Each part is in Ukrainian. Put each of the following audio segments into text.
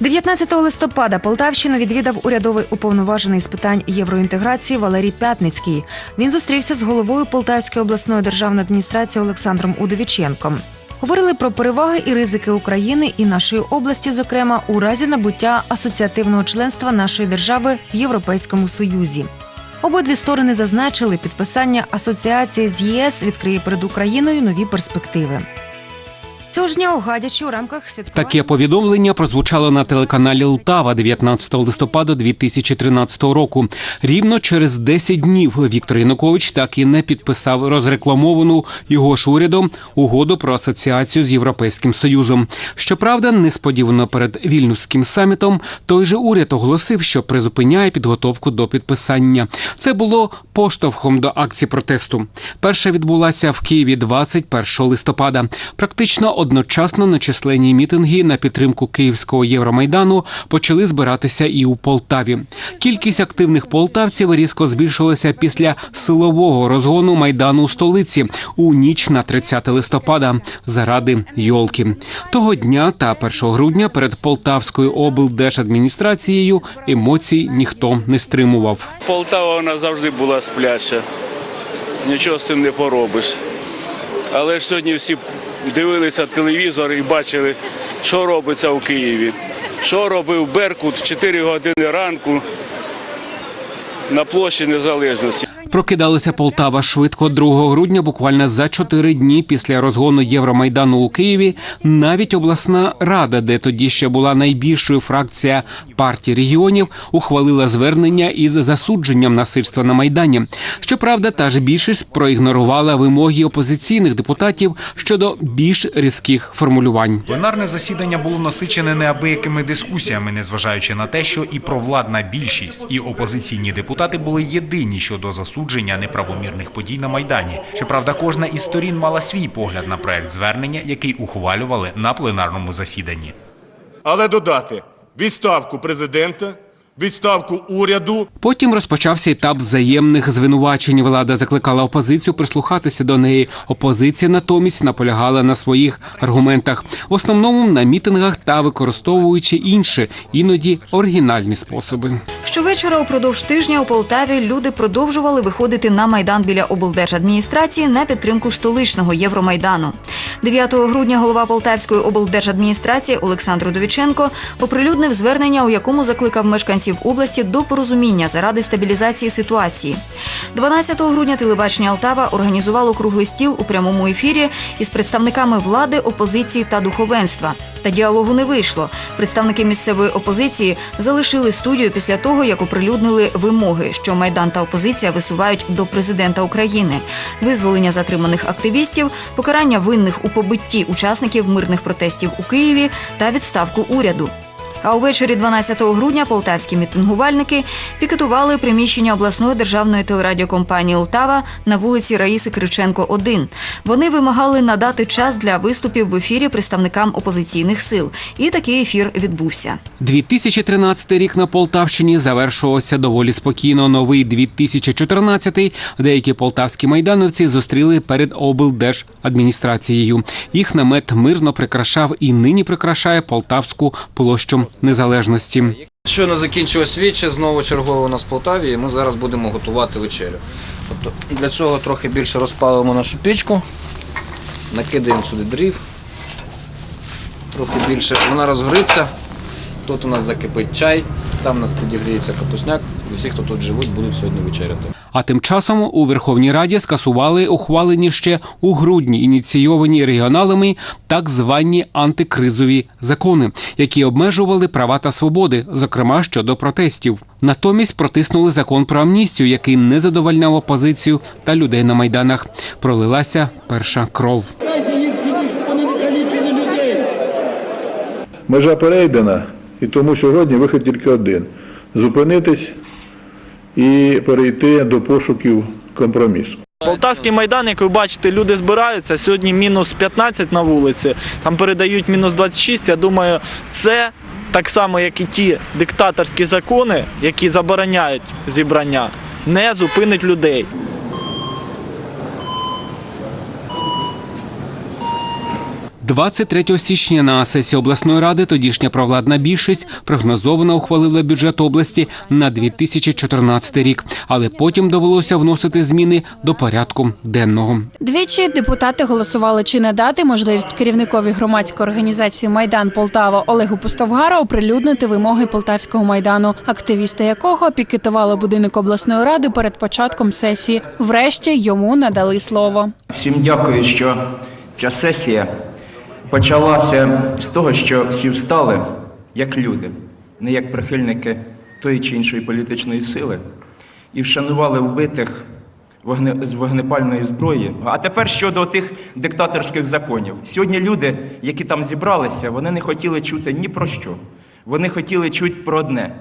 19 листопада Полтавщину відвідав урядовий уповноважений з питань євроінтеграції Валерій Пятницький. Він зустрівся з головою Полтавської обласної державної адміністрації Олександром Удовіченком. Говорили про переваги і ризики України і нашої області, зокрема у разі набуття асоціативного членства нашої держави в Європейському Союзі. Обидві сторони зазначили, підписання асоціації з ЄС відкриє перед Україною нові перспективи. Цього ж дня у Гадячі у рамках святкування... Таке повідомлення прозвучало на телеканалі Лтава 19 листопада 2013 року. Рівно через 10 днів Віктор Янукович так і не підписав розрекламовану його ж урядом угоду про асоціацію з Європейським Союзом. Щоправда, несподівано перед вільнюським самітом той же уряд оголосив, що призупиняє підготовку до підписання. Це було поштовхом до акції протесту. Перша відбулася в Києві 21 листопада. Практично одночасно на численні мітинги на підтримку Київського Євромайдану почали збиратися і у Полтаві. Кількість активних полтавців різко збільшилася після силового розгону майдану у столиці у ніч на 30 листопада заради йолки. Того дня та 1 грудня перед Полтавською облдержадміністрацією емоцій ніхто не стримував. Полтава вона завжди була спляча. Нічого з цим не поробиш. Але ж сьогодні всі дивилися телевізор і бачили, що робиться в Києві. Що робив Беркут в 4 години ранку на площі Незалежності. Прокидалася Полтава швидко 2 грудня, буквально за чотири дні після розгону Євромайдану у Києві. Навіть обласна рада, де тоді ще була найбільшою фракція партії регіонів, ухвалила звернення із засудженням насильства на майдані. Щоправда, та ж більшість проігнорувала вимоги опозиційних депутатів щодо більш різких формулювань. Пленарне засідання було насичене неабиякими дискусіями, незважаючи на те, що і провладна більшість, і опозиційні депутати були єдині щодо засудження неправомірних подій на майдані. Щоправда, кожна із сторін мала свій погляд на проект звернення, який ухвалювали на пленарному засіданні. але додати відставку президента, відставку уряду, Потім розпочався етап взаємних звинувачень. Влада закликала опозицію прислухатися до неї. Опозиція натомість наполягала на своїх аргументах, в основному на мітингах та використовуючи інші, іноді оригінальні способи. Щовечора упродовж тижня у Полтаві люди продовжували виходити на майдан біля облдержадміністрації на підтримку столичного Євромайдану. 9 грудня голова Полтавської облдержадміністрації Олександр Довіченко оприлюднив звернення, у якому закликав мешканців області до порозуміння заради стабілізації ситуації. 12 грудня телебачення Алтава організувало круглий стіл у прямому ефірі із представниками влади, опозиції та духовенства. Та діалогу не вийшло. Представники місцевої опозиції залишили студію після того, як оприлюднили вимоги, що майдан та опозиція висувають до президента України, визволення затриманих активістів, покарання винних у побитті учасників мирних протестів у Києві та відставку уряду. А увечері 12 грудня полтавські мітингувальники пікетували приміщення обласної державної телерадіокомпанії «Лтава» на вулиці Раїси Криченко, 1. Вони вимагали надати час для виступів в ефірі представникам опозиційних сил. І такий ефір відбувся. 2013 рік на Полтавщині завершувався доволі спокійно. Новий 2014 деякі полтавські майдановці зустріли перед облдержадміністрацією. Їх намет мирно прикрашав і нині прикрашає Полтавську площу незалежності. Щойно закінчилось віче, знову чергове у нас в Полтаві, і ми зараз будемо готувати вечерю. Тобто для цього трохи більше розпалимо нашу пічку, накидаємо сюди дрів, трохи більше. Вона розгориться. Тут у нас закипить чай, там у нас підігріється капусняк, і всі, хто тут живуть, будуть сьогодні вечеряти. А тим часом у Верховній Раді скасували ухвалені ще у грудні ініційовані регіоналами так звані антикризові закони, які обмежували права та свободи, зокрема щодо протестів. Натомість протиснули закон про амністію, який не задовольняв опозицію та людей на майданах. Пролилася перша кров. Межа перейдена, і тому сьогодні вихід тільки один зупинитись і перейти до пошуків компромісу. Полтавський майдан, як ви бачите, люди збираються. Сьогодні мінус 15 на вулиці, там передають мінус 26. Я думаю, це так само, як і ті диктаторські закони, які забороняють зібрання, не зупинить людей. 23 січня на сесії обласної ради тодішня провладна більшість прогнозовано ухвалила бюджет області на 2014 рік, але потім довелося вносити зміни до порядку денного. Двічі депутати голосували чи не дати можливість керівникові громадської організації Майдан Полтава Олегу Пустовгара оприлюднити вимоги Полтавського майдану, активісти якого пікетували будинок обласної ради перед початком сесії. Врешті йому надали слово. Всім дякую, що ця сесія почалася з того, що всі встали як люди, не як прихильники тої чи іншої політичної сили, і вшанували вбитих з вогнепальної зброї. А тепер щодо тих диктаторських законів. Сьогодні люди, які там зібралися, вони не хотіли чути ні про що. Вони хотіли чути про одне.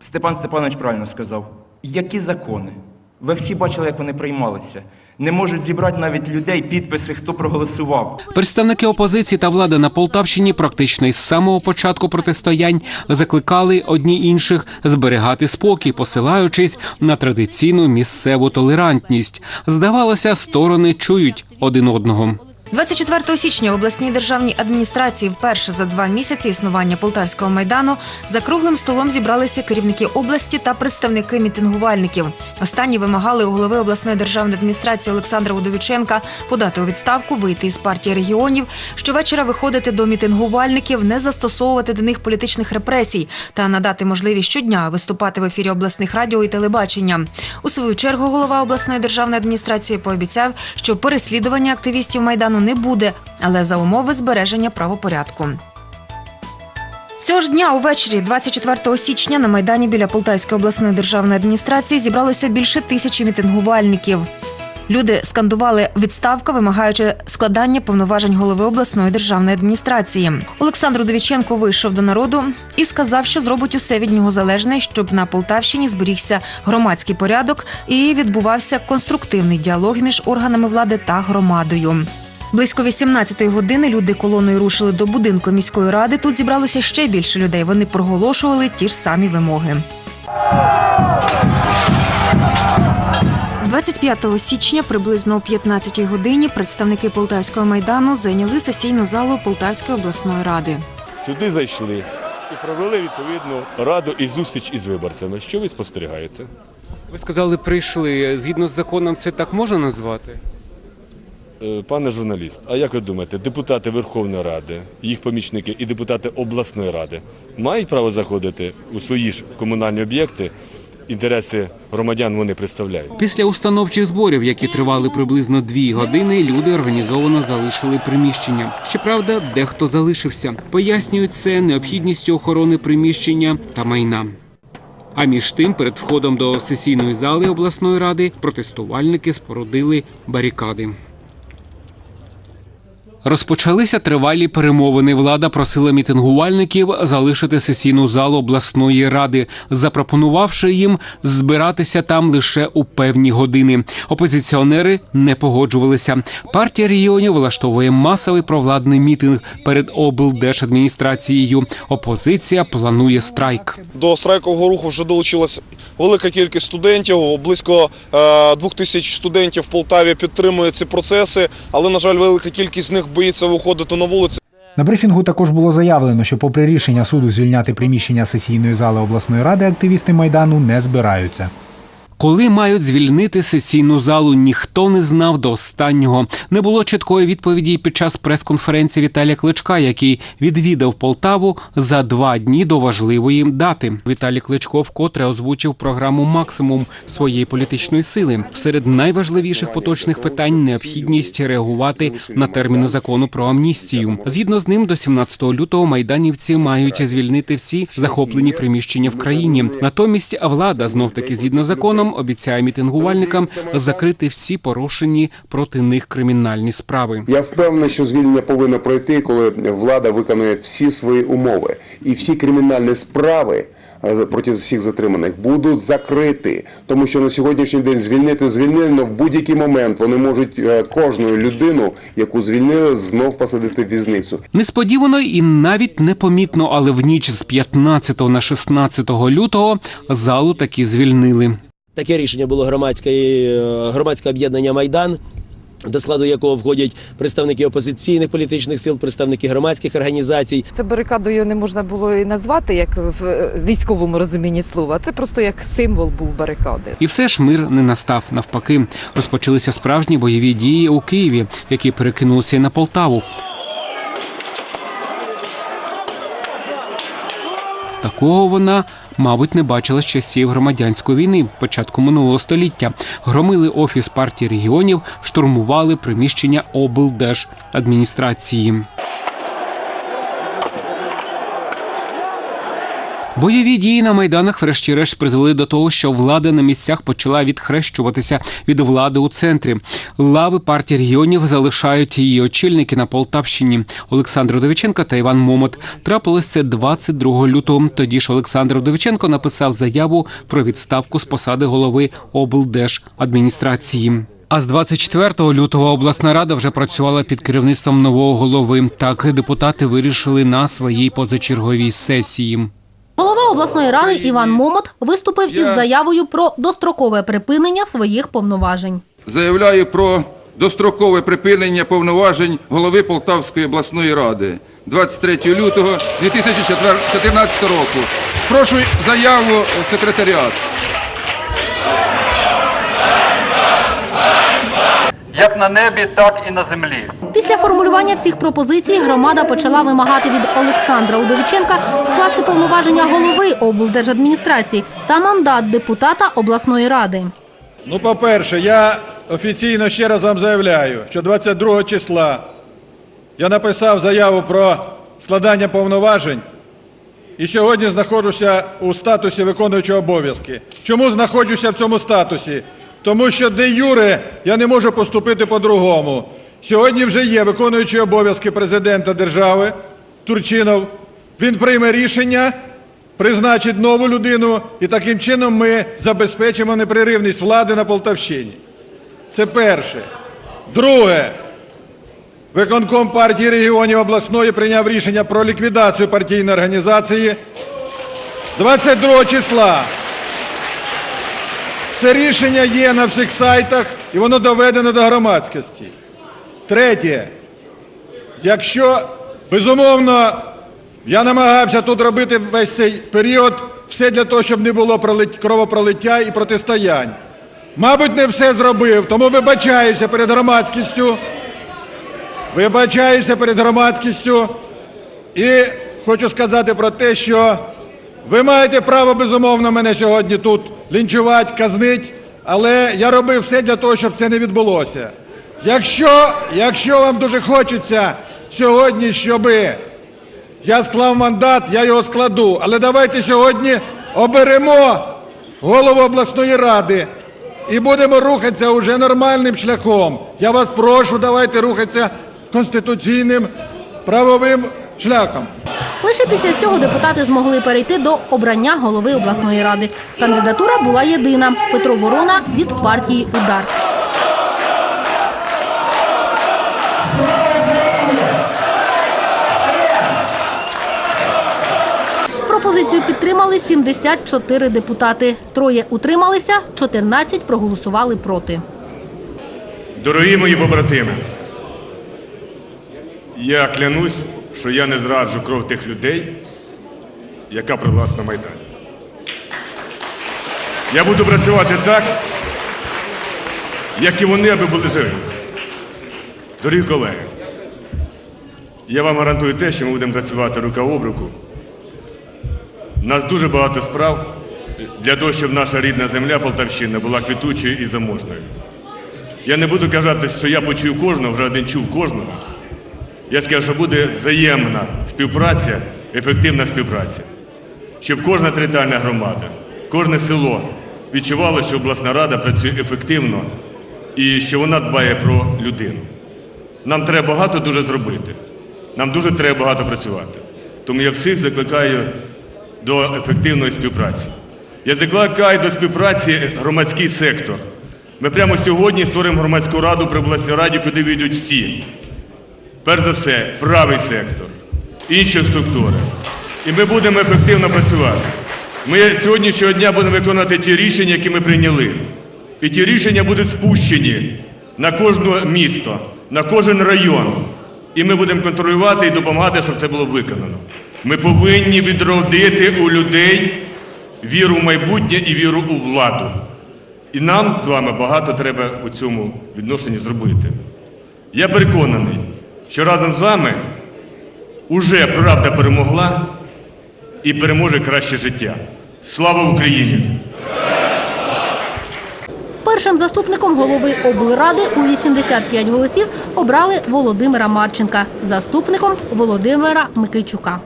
Степан Степанович правильно сказав. Які закони? Ви всі бачили, як вони приймалися. Не можуть зібрати навіть людей підписи, хто проголосував. Представники опозиції та влади на Полтавщині практично із самого початку протистоянь закликали одні інших зберігати спокій, посилаючись на традиційну місцеву толерантність. Здавалося, сторони чують один одного. 24 січня в обласній державній адміністрації вперше за два місяці існування полтавського майдану за круглим столом зібралися керівники області та представники мітингувальників. Останні вимагали у голови обласної державної адміністрації Олександра Удовіченка подати у відставку, вийти із партії регіонів, щовечора виходити до мітингувальників, не застосовувати до них політичних репресій та надати можливість щодня виступати в ефірі обласних радіо і телебачення. У свою чергу голова обласної державної адміністрації пообіцяв, що переслідування активістів майдану не буде, але за умови збереження правопорядку. Цього ж дня увечері, 24 січня, на майдані біля Полтавської обласної державної адміністрації зібралося більше тисячі мітингувальників. Люди скандували відставка, вимагаючи складання повноважень голови обласної державної адміністрації. Олександр Удовіченко вийшов до народу і сказав, що зробить усе від нього залежне, щоб на Полтавщині зберігся громадський порядок і відбувався конструктивний діалог між органами влади та громадою. Близько 18-ї години люди колоною рушили до будинку міської ради. Тут зібралося ще більше людей. Вони проголошували ті ж самі вимоги. 25 січня приблизно о 15-й годині представники Полтавського майдану зайняли сесійну залу Полтавської обласної ради. Сюди зайшли і провели відповідну раду і зустріч із виборцями. Що ви спостерігаєте? Ви сказали, прийшли згідно з законом. Це так можна назвати? Е, Пане журналіст, а як ви думаєте, депутати Верховної Ради, їх помічники і депутати обласної ради мають право заходити у свої ж комунальні об'єкти? Інтереси громадян вони представляють. Після установчих зборів, які тривали приблизно дві години, люди організовано залишили приміщення. Щоправда, дехто залишився. Пояснюють це необхідністю охорони приміщення та майна. А між тим, перед входом до сесійної зали обласної ради протестувальники спорудили барикади. Розпочалися тривалі перемовини. Влада просила мітингувальників залишити сесійну залу обласної ради, запропонувавши їм збиратися там лише у певні години. Опозиціонери не погоджувалися. Партія регіонів влаштовує масовий провладний мітинг перед облдержадміністрацією. Опозиція планує страйк. До страйкового руху вже долучилась велика кількість студентів. Близько е, двох тисяч студентів в Полтаві підтримують ці процеси, але на жаль, велика кількість з них боїться виходити на вулиці. На брифінгу також було заявлено, що, попри рішення суду звільняти приміщення сесійної зали обласної ради, активісти майдану не збираються. Коли мають звільнити сесійну залу, ніхто не знав до останнього. Не було чіткої відповіді під час прес-конференції Віталія Кличка, який відвідав Полтаву за два дні до важливої дати. Віталій Кличко вкотре озвучив програму максимум своєї політичної сили. Серед найважливіших поточних питань необхідність реагувати на терміни закону про амністію. Згідно з ним, до 17 лютого майданівці мають звільнити всі захоплені приміщення в країні. Натомість влада знов таки згідно з законом обіцяє мітингувальникам закрити всі порушені проти них кримінальні справи. Я впевнений, що звільнення повинно пройти, коли влада виконує всі свої умови, і всі кримінальні справи е, проти всіх затриманих будуть закриті, тому що на сьогоднішній день звільнити звільнено в будь-який момент вони можуть е, кожну людину, яку звільнили, знов посадити в в'язницю. Несподівано і навіть непомітно, але в ніч з 15 на 16 лютого залу таки звільнили. Таке рішення було громадське, е, громадське об'єднання Майдан. до складу якого входять представники опозиційних політичних сил, представники громадських організацій. Це барикадою не можна було і назвати як в е, військовому розумінні слова. Це просто як символ був барикади. І все ж мир не настав. Навпаки, розпочалися справжні бойові дії у Києві, які перекинулися і на Полтаву. Такого вона, мабуть, не бачила з часів громадянської війни, початку минулого століття. Громили офіс партії регіонів, штурмували приміщення облдержадміністрації. Бойові дії на майданах, врешті-решт, призвели до того, що влада на місцях почала відхрещуватися від влади у центрі. Лави партії регіонів залишають її очільники на Полтавщині Олександр Удовиченко та Іван Момот. Трапилось це 22 лютого. Тоді ж Олександр Удовиченко написав заяву про відставку з посади голови облдержадміністрації. А з 24 лютого обласна рада вже працювала під керівництвом нового голови. Так депутати вирішили на своїй позачерговій сесії. Голова обласної ради Іван Момот виступив із заявою про дострокове припинення своїх повноважень. Заявляю про дострокове припинення повноважень голови Полтавської обласної ради 23 лютого 2014 року. Прошу заяву секретаріат. Як на небі, так і на землі. Після формулювання всіх пропозицій громада почала вимагати від Олександра Удовіченка скласти повноваження голови облдержадміністрації та мандат депутата обласної ради. Ну, по-перше, я офіційно ще раз вам заявляю, що 22 числа я написав заяву про складання повноважень і сьогодні знаходжуся у статусі виконуючого обов'язки. Чому знаходжуся в цьому статусі? Тому що де юре я не можу поступити по-другому. Сьогодні вже є виконуючий обов'язки президента держави Турчинов. Він прийме рішення, призначить нову людину, і таким чином ми забезпечимо непреривність влади на Полтавщині. Це перше. Друге. Виконком партії регіонів обласної прийняв рішення про ліквідацію партійної організації 22 числа. Це рішення є на всіх сайтах і воно доведено до громадськості. Третє. Якщо, безумовно, я намагався тут робити весь цей період все для того, щоб не було кровопролиття і протистоянь. Мабуть, не все зробив, тому вибачаюся перед громадськістю. Вибачаюся перед громадськістю і хочу сказати про те, що ви маєте право, безумовно, мене сьогодні тут лінчувати, казнить, але я робив все для того, щоб це не відбулося. Якщо, якщо вам дуже хочеться сьогодні, щоб я склав мандат, я його складу. Але давайте сьогодні оберемо голову обласної ради і будемо рухатися уже нормальним шляхом. Я вас прошу, давайте рухатися конституційним правовим шляхом. Лише після цього депутати змогли перейти до обрання голови обласної ради. Кандидатура була єдина Петро Ворона від партії Удар. Пропозицію підтримали 74 депутати. Троє утрималися, 14 проголосували проти. Дорогі мої побратими, я клянусь, що я не зраджу кров тих людей, яка пролилась на Майдані. Я буду працювати так, як і вони, аби були живі. Дорогі колеги, я вам гарантую те, що ми будемо працювати рука об руку. У нас дуже багато справ для того, щоб наша рідна земля Полтавщина була квітучою і заможною. Я не буду казати, що я почую кожного, вже один чув кожного. Я скажу, що буде взаємна співпраця, ефективна співпраця. Щоб кожна територіальна громада, кожне село відчувало, що обласна рада працює ефективно і що вона дбає про людину. Нам треба багато дуже зробити. Нам дуже треба багато працювати. Тому я всіх закликаю до ефективної співпраці. Я закликаю до співпраці громадський сектор. Ми прямо сьогодні створимо громадську раду при обласній раді, куди війдуть всі. Перш за все, правий сектор, інші структури. І ми будемо ефективно працювати. Ми сьогоднішнього дня будемо виконувати ті рішення, які ми прийняли. І ті рішення будуть спущені на кожне місто, на кожен район. І ми будемо контролювати і допомагати, щоб це було виконано. Ми повинні відродити у людей віру в майбутнє і віру у владу. І нам з вами багато треба у цьому відношенні зробити. Я переконаний, що разом з вами уже правда перемогла і переможе краще життя. Слава Україні! Першим заступником голови облради у 85 голосів обрали Володимира Марченка, заступником Володимира Микийчука.